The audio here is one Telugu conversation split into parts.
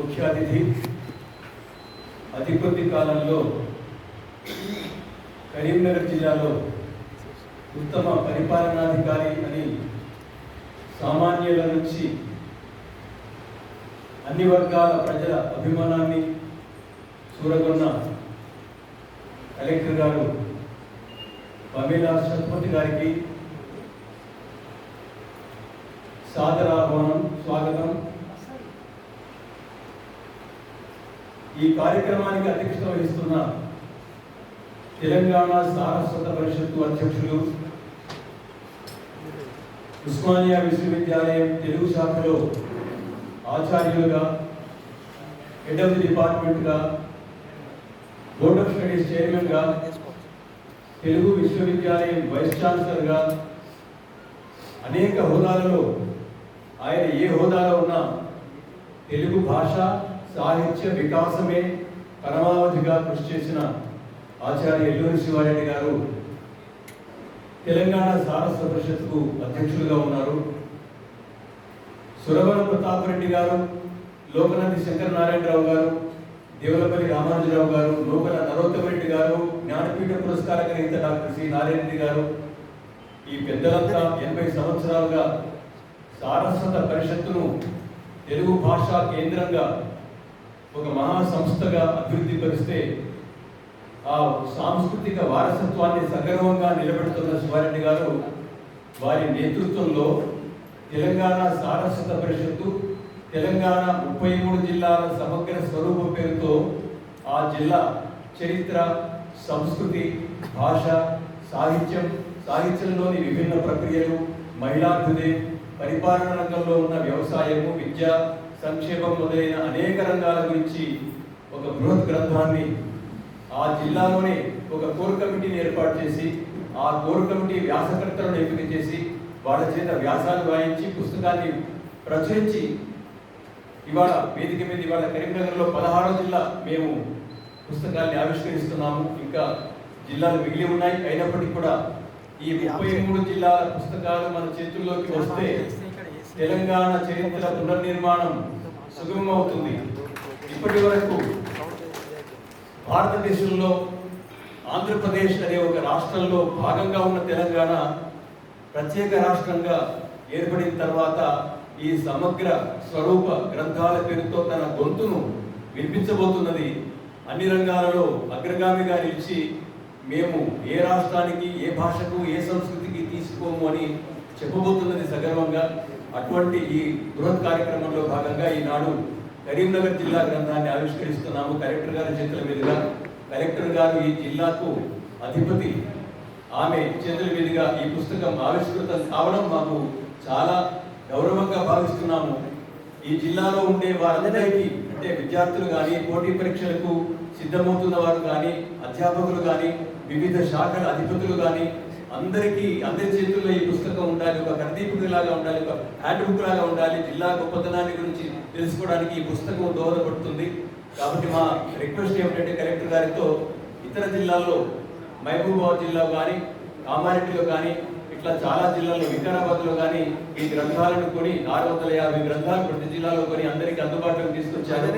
ముఖ్య అతిథి. అతి కొద్ది కాలంలో కరీంనగర్ జిల్లాలో ఉత్తమ పరిపాలనాధికారి అని సామాన్యుల నుంచి అన్ని వర్గాల ప్రజల అభిమానాన్ని చూరగొన్న కలెక్టర్ గారు పమేలా సత్పతి గారికి సాదరాహ్వానం స్వాగతం. ఈ కార్యక్రమానికి అధ్యక్షత వహిస్తున్న తెలంగాణ సారస్వత పరిషత్తు అధ్యక్షులు ఉస్మానియా విశ్వవిద్యాలయం తెలుగు శాఖలో ఆచార్యులుగా హెడ్ ఆఫ్ ది డిపార్ట్మెంట్గా బోర్డ్ ఆఫ్ స్టడీస్ చైర్మన్గా తెలుగు విశ్వవిద్యాలయం వైస్ ఛాన్సలర్గా అనేక హోదాలలో ఆయన ఏ హోదాలో ఉన్నా తెలుగు భాష సాహిత్య వికాసమే పరమావధిగా కృషి చేసిన ఆచార్య ఎల్లూరి శివారెడ్డి గారు తెలంగాణ సారస్వత పరిషత్కు అధ్యక్షులుగా ఉన్నారు. సురవరం ప్రతాపరెడ్డి గారు లోకనాథి శంకర నారాయణరావు గారు దేవులపల్లి రామానుజరావు గారు లోకల నరోత్తమరెడ్డి గారు జ్ఞానపీఠ పురస్కార గ్రహీత డాక్టర్ సి నారాయణరెడ్డి గారు ఈ పెద్దలంతా ఎనభై సంవత్సరాలుగా సారస్వత పరిషత్తును తెలుగు భాషా కేంద్రంగా ఒక మహా సంస్థగా అభివృద్ధి పరిస్తే ఆ సాంస్కృతిక వారసత్వాన్ని సగర్వంగా నిలబెడుతున్న శివారెడ్డి గారు వారి నేతృత్వంలో తెలంగాణ సారస్వత పరిషత్తు తెలంగాణ ముప్పై మూడు జిల్లాల సమగ్ర స్వరూపం పేరుతో ఆ జిల్లా చరిత్ర సంస్కృతి భాష సాహిత్యం సాహిత్యంలోని విభిన్న ప్రక్రియలు మహిళాభివృద్ధి పరిపాలన రంగంలో ఉన్న వ్యవసాయము విద్య సంక్షేమం మొదలైన అనేక రంగాల గురించి ఒక బృహత్ గ్రంథాన్ని ఆ జిల్లాలోనే ఒక కోర్ కమిటీని ఏర్పాటు చేసి ఆ కోర్ కమిటీ వ్యాసకర్తలను ఎంపిక చేసి వాళ్ళ చేత వ్యాసాలు రాయించి పుస్తకాన్ని ప్రచురించి ఇవాళ వేదిక మీద ఇవాళ కరీంనగర్లో పదహారో జిల్లా మేము పుస్తకాన్ని ఆవిష్కరిస్తున్నాము. ఇంకా జిల్లాలు మిగిలి ఉన్నాయి. అయినప్పటికీ కూడా ఈ ముప్పై మూడు జిల్లాల పుస్తకాలు మన చేతుల్లోకి వస్తే తెలంగాణ చరిత్ర పునర్నిర్మాణం సుగమమవుతుంది. ఇప్పటి వరకు భారతదేశంలో ఆంధ్రప్రదేశ్ అనే ఒక రాష్ట్రంలో భాగంగా ఉన్న తెలంగాణ ప్రత్యేక రాష్ట్రంగా ఏర్పడిన తర్వాత ఈ సమగ్ర స్వరూప గ్రంథాల పేరుతో తన గొంతును వినిపించబోతున్నది. అన్ని రంగాలలో అగ్రగామిగా నిలిచి మేము ఏ రాష్ట్రానికి ఏ భాషకు ఏ సంస్కృతికి తీసుకోము అని చెప్పబోతున్నది సగర్వంగా అటువంటి ఈ బృహత్ కార్యక్రమంలో భాగంగా ఈనాడు కరీంనగర్ జిల్లా గ్రంథాన్ని ఆవిష్కరిస్తున్నాము. కలెక్టర్ గారి చేతుల మీదుగా కలెక్టర్ గారు ఈ జిల్లాకు అధిపతి. ఆమె చేతుల మీదుగా ఈ పుస్తకం ఆవిష్కృతం కావడం మాకు చాలా గౌరవంగా భావిస్తున్నాము. ఈ జిల్లాలో ఉండే వారందరికీ అంటే విద్యార్థులు కానీ పోటీ పరీక్షలకు సిద్ధమవుతున్న వారు కానీ అధ్యాపకులు కానీ వివిధ శాఖల అధిపతులు కానీ అందరికీ అందరి చేతుల్లో ఈ పుస్తకం ఉండాలి ఒక కర్దీపుడి లాగా ఉండాలి ఒక హ్యాండ్ బుక్ లాగా ఉండాలి జిల్లా గొప్పతనాన్ని గురించి తెలుసుకోవడానికి ఈ పుస్తకం దోహదపడుతుంది. కాబట్టి మా రిక్వెస్ట్ ఏమిటంటే కలెక్టర్ గారితో ఇతర జిల్లాల్లో మహబూబాబాద్ జిల్లా కానీ కామారెడ్డిలో కానీ ఇట్లా చాలా జిల్లాల్లో వికారాబాద్లో కానీ ఈ గ్రంథాలను కొని ఆరు వందల యాభై గ్రంథాలు ప్రతి జిల్లాలో కొని అందరికీ అందుబాటులోకి తీసుకొచ్చారు.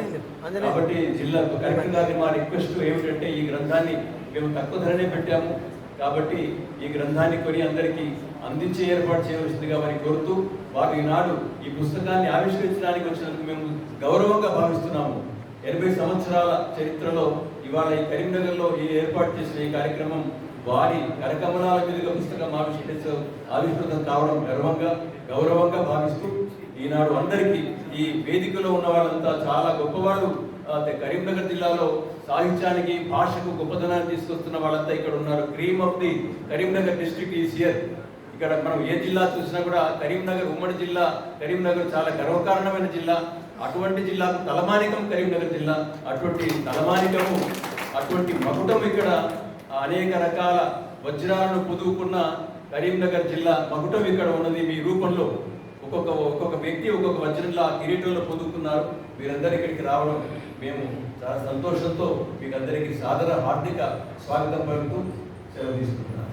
కాబట్టి జిల్లా కలెక్టర్ గారిని మా రిక్వెస్ట్ ఏమిటంటే ఈ గ్రంథాన్ని మేము తక్కువ ధరనే పెట్టాము. కాబట్టి ఈ గ్రంథాన్ని కొని అందరికీ అందించే ఏర్పాటు చేయవలసిందిగా వారిని కోరుతూ వారు ఈనాడు ఈ పుస్తకాన్ని ఆవిష్కరించడానికి వచ్చినందుకు మేము గౌరవంగా భావిస్తున్నాము. ఎనభై సంవత్సరాల చరిత్రలో ఇవాళ ఈ కరీంనగర్లో ఈ ఏర్పాటు చేసిన ఈ కార్యక్రమం వారి కరకమలాల మీదుగా పుస్తకం ఆవిష్కరించ ఆవిష్కృతం కావడం గర్వంగా గౌరవంగా భావిస్తూ ఈనాడు అందరికీ ఈ వేదికలో ఉన్న వాళ్ళంతా చాలా గొప్పవాళ్ళు కరీంనగర్ జిల్లాలో సాహిత్యానికి భాషకు గొప్పదనాన్ని తీసుకొస్తున్న వాళ్ళంతా ఇక్కడ ఉన్నారు. Cream of the Karimnagar district is ఇక్కడ మనం ఏ జిల్లా చూసినా కూడా కరీంనగర్ ఉమ్మడి జిల్లా కరీంనగర్ చాలా గర్వకారణమైన జిల్లా. అటువంటి జిల్లాకు తలమానికం కరీంనగర్ జిల్లా. అటువంటి తలమానికము అటువంటి మకుటం ఇక్కడ అనేక రకాల వజ్రాలను పొదువుకున్న కరీంనగర్ జిల్లా మకుటం ఇక్కడ ఉన్నది మీ రూపంలో. ఒక్కొక్క ఒక్కొక్క వ్యక్తి ఒక్కొక్క వజ్రంలో ఆ కిరీటంలో పొందుకున్నారు. మీరందరూ ఇక్కడికి రావడం మేము చాలా సంతోషంతో మీకు అందరికీ సాదర హార్దిక స్వాగతం పలుకుతూ సెలవు తీసుకుంటున్నాను.